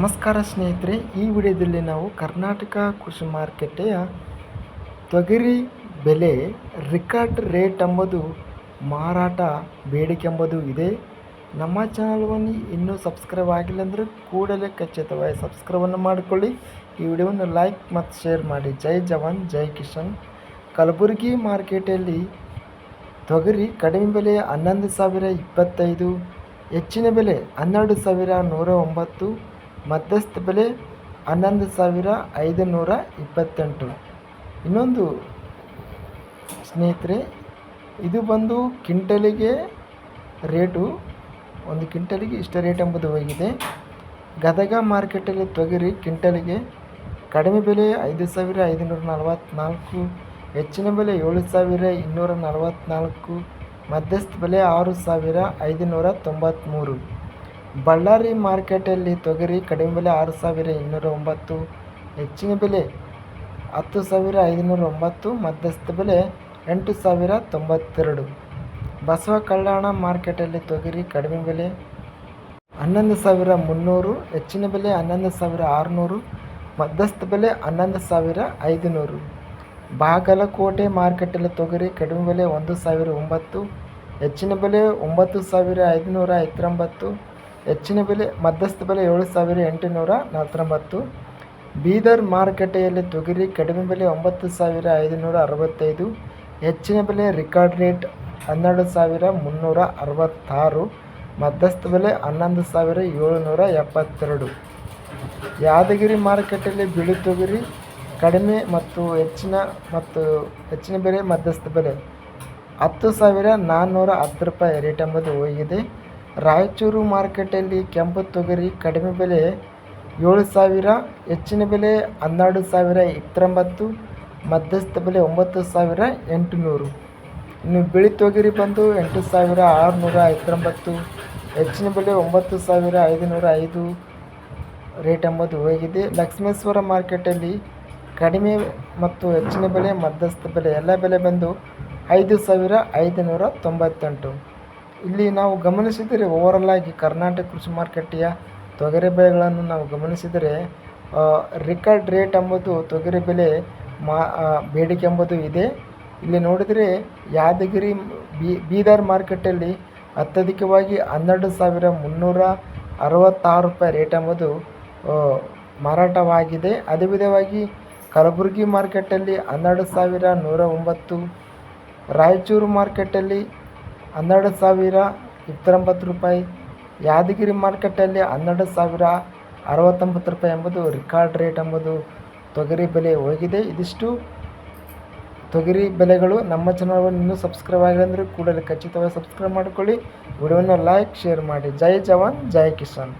ನಮಸ್ಕಾರ ಸ್ನೇಹಿತರೆ, ಈ ವಿಡಿಯೋದಲ್ಲಿ ನಾವು ಕರ್ನಾಟಕ ಕೃಷಿ ಮಾರುಕಟ್ಟೆಯ ತೊಗರಿ ಬೆಲೆ ರಿಕಾರ್ಡ್ ರೇಟ್ ಎಂಬುದು ಮಾರಾಟ ಬೇಡಿಕೆ ಎಂಬುದು ಇದೆ. ನಮ್ಮ ಚಾನಲ್ವನ್ನು ಇನ್ನೂ ಸಬ್ಸ್ಕ್ರೈಬ್ ಆಗಿಲ್ಲ ಅಂದರೆ ಕೂಡಲೇ ಖಚಿತವಾಗಿ ಸಬ್ಸ್ಕ್ರೈಬನ್ನು ಮಾಡಿಕೊಳ್ಳಿ. ಈ ವಿಡಿಯೋವನ್ನು ಲೈಕ್ ಮತ್ತು ಶೇರ್ ಮಾಡಿ. ಜೈ ಜವಾನ್, ಜೈ ಕಿಶನ್ ಕಲಬುರಗಿ ಮಾರ್ಕೆಟಲ್ಲಿ ತೊಗರಿ ಕಡಿಮೆ ಬೆಲೆ ಹನ್ನೊಂದು ಸಾವಿರ ಇಪ್ಪತ್ತೈದು, ಹೆಚ್ಚಿನ ಬೆಲೆ ಹನ್ನೆರಡು ಸಾವಿರ ನೂರ ಒಂಬತ್ತು ಮಧ್ಯಸ್ಥ ಬೆಲೆ ಹನ್ನೊಂದು ಸಾವಿರ ಐದು ನೂರ ಇಪ್ಪತ್ತೆಂಟು. ಇನ್ನೊಂದು ಸ್ನೇಹಿತರೆ, ಇದು ಬಂದು ಕ್ವಿಂಟಲಿಗೆ ರೇಟು, ಒಂದು ಕ್ವಿಂಟಲಿಗೆ ಇಷ್ಟ ರೇಟ್ ಎಂಬುದು ಹೋಗಿದೆ. ಗದಗ ಮಾರ್ಕೆಟಲ್ಲಿ ತೊಗರಿ ಕ್ವಿಂಟಲಿಗೆ ಕಡಿಮೆ ಬೆಲೆ ಐದು ಸಾವಿರ ಐದುನೂರ ನಲವತ್ತ್ನಾಲ್ಕು ಹೆಚ್ಚಿನ ಬೆಲೆ ಏಳು ಸಾವಿರ ಇನ್ನೂರ ನಲವತ್ತ್ನಾಲ್ಕು ಮಧ್ಯಸ್ಥ ಬೆಲೆ ಆರು ಸಾವಿರ ಐದುನೂರ ತೊಂಬತ್ತ್ಮೂರು ಬಳ್ಳಾರಿ ಮಾರ್ಕೆಟಲ್ಲಿ ತೊಗರಿ ಕಡಿಮೆ ಬೆಲೆ ಆರು ಸಾವಿರ ಇನ್ನೂರ ಒಂಬತ್ತು, ಹೆಚ್ಚಿನ ಬೆಲೆ ಹತ್ತು ಸಾವಿರ ಐದುನೂರ ಒಂಬತ್ತು, ಮಧ್ಯಸ್ಥ ಬೆಲೆ ಎಂಟು ಸಾವಿರ ತೊಂಬತ್ತೆರಡು. ಬಸವ ಕಲ್ಯಾಣ ಮಾರ್ಕೆಟಲ್ಲಿ ತೊಗರಿ ಕಡಿಮೆ ಬೆಲೆ ಹನ್ನೊಂದು ಸಾವಿರ ಮುನ್ನೂರು, ಹೆಚ್ಚಿನ ಬೆಲೆ ಹನ್ನೊಂದು ಸಾವಿರ ಆರುನೂರು, ಮಧ್ಯಸ್ಥ ಬೆಲೆ ಹನ್ನೊಂದು ಸಾವಿರ ಐದುನೂರು. ಬಾಗಲಕೋಟೆ ಮಾರ್ಕೆಟಲ್ಲಿ ತೊಗರಿ ಕಡಿಮೆ ಬೆಲೆ ಒಂದು ಸಾವಿರ ಒಂಬತ್ತು, ಹೆಚ್ಚಿನ ಬೆಲೆ ಒಂಬತ್ತು ಸಾವಿರ ಐದುನೂರ ಹತ್ತೊಂಬತ್ತು ಹೆಚ್ಚಿನ ಬೆಲೆ, ಮಧ್ಯಸ್ಥ ಬೆಲೆ ಏಳು ಸಾವಿರ ಎಂಟುನೂರ ನಲವತ್ತೊಂಬತ್ತು. ಬೀದರ್ ಮಾರುಕಟ್ಟೆಯಲ್ಲಿ ತೊಗರಿ ಕಡಿಮೆ ಬೆಲೆ ಒಂಬತ್ತು ಸಾವಿರ ಐದುನೂರ ಅರವತ್ತೈದು. ಹೆಚ್ಚಿನ ಬೆಲೆ ರಿಕಾರ್ಡ್ ರೇಟ್ ಹನ್ನೆರಡು ಸಾವಿರ ಮುನ್ನೂರ ಅರವತ್ತಾರು. ಮಧ್ಯಸ್ಥ ಬೆಲೆ ಹನ್ನೊಂದು ಸಾವಿರ ಏಳುನೂರ ಎಪ್ಪತ್ತೆರಡು. ಯಾದಗಿರಿ ಮಾರುಕಟ್ಟೆಯಲ್ಲಿ ಬಿಳಿ ತೊಗರಿ ಕಡಿಮೆ ಮತ್ತು ಹೆಚ್ಚಿನ ಮತ್ತು ಹೆಚ್ಚಿನ ಬೆಲೆ ಮಧ್ಯಸ್ಥ ಬೆಲೆ ಹತ್ತು ಸಾವಿರ ನಾನ್ನೂರ ಹತ್ತು ರೂಪಾಯಿ ರೇಟ್ ಎಂಬುದು ಹೋಗಿದೆ. ರಾಯಚೂರು ಮಾರ್ಕೆಟಲ್ಲಿ ಕೆಂಪು ತೊಗರಿ ಕಡಿಮೆ ಬೆಲೆ ಏಳು ಸಾವಿರ, ಹೆಚ್ಚಿನ ಬೆಲೆ ಹನ್ನೆರಡು ಸಾವಿರ ಇಪ್ಪತ್ತೊಂಬತ್ತು, ಮಧ್ಯಸ್ಥ ಬೆಲೆ ಒಂಬತ್ತು ಸಾವಿರ ಎಂಟುನೂರು. ಇನ್ನು ಬಿಳಿ ತೊಗರಿ ಬಂದು ಎಂಟು ಸಾವಿರ ಆರುನೂರ ಹತ್ತೊಂಬತ್ತು ಹೆಚ್ಚಿನ ಬೆಲೆ ಒಂಬತ್ತು ಸಾವಿರ ಐದುನೂರ ಐದು. ರೇಟ್ ಎಂಬುದು ಹೋಗಿದೆ. ಲಕ್ಷ್ಮೇಶ್ವರ ಮಾರ್ಕೆಟಲ್ಲಿ ಕಡಿಮೆ ಮತ್ತು ಹೆಚ್ಚಿನ ಬೆಲೆ, ಮಧ್ಯಸ್ಥ ಬೆಲೆ, ಎಲ್ಲ ಬೆಲೆ ಬಂದು ಐದು ಸಾವಿರ ಐದುನೂರ ತೊಂಬತ್ತೆಂಟು. ಇಲ್ಲಿ ನಾವು ಗಮನಿಸಿದರೆ ಓವರಲ್ ಆಗಿ ಕರ್ನಾಟಕ ಕೃಷಿ ಮಾರುಕಟ್ಟೆಯ ತೊಗರಿ ಬೆಳೆಗಳನ್ನು ನಾವು ಗಮನಿಸಿದರೆ ರಿಕಾರ್ಡ್ ರೇಟ್ ಎಂಬುದು ತೊಗರಿ ಬೆಲೆ ಮಾ ಬೇಡಿಕೆ ಎಂಬುದು ಇದೆ. ಇಲ್ಲಿ ನೋಡಿದರೆ ಯಾದಗಿರಿ ಬೀದರ್ ಮಾರ್ಕೆಟಲ್ಲಿ ಅತ್ಯಧಿಕವಾಗಿ ಹನ್ನೆರಡು ಸಾವಿರ ಮುನ್ನೂರ ಅರವತ್ತಾರು ರೂಪಾಯಿ ರೇಟ್ ಎಂಬುದು ಮಾರಾಟವಾಗಿದೆ. ಅದೇ ವಿಧವಾಗಿ ಕಲಬುರಗಿ ಮಾರ್ಕೆಟಲ್ಲಿ ಹನ್ನೆರಡು ಸಾವಿರ ನೂರ ಒಂಬತ್ತು, ರಾಯಚೂರು ಮಾರ್ಕೆಟಲ್ಲಿ ಹನ್ನೆರಡು ಸಾವಿರ ಇಪ್ಪತ್ತೊಂಬತ್ತು ರೂಪಾಯಿ. ಯಾದಗಿರಿ ಮಾರ್ಕೆಟಲ್ಲಿ ಹನ್ನೆರಡು ಸಾವಿರ ಅರವತ್ತೊಂಬತ್ತು ರೂಪಾಯಿ ಎಂಬುದು ರೆಕಾರ್ಡ್ ರೇಟ್ ಎಂಬುದು ತೊಗರಿ ಬೆಲೆ ಹೋಗಿದೆ. ಇದಿಷ್ಟು. ತೊಗರಿ ಬೆಲೆಗಳು ನಮ್ಮ ಚಾನಲ್ವನ್ನು ಇನ್ನೂ ಸಬ್ಸ್ಕ್ರೈಬ್ ಆಗಿಲ್ಲ ಕೂಡಲೇ ಖಚಿತವಾಗಿ ಸಬ್ಸ್ಕ್ರೈಬ್ ಮಾಡಿಕೊಳ್ಳಿ. ವಿಡಿಯೋನ ಲೈಕ್ ಶೇರ್ ಮಾಡಿ. ಜೈ ಜವಾನ್, ಜೈ ಕಿಸಾನ್.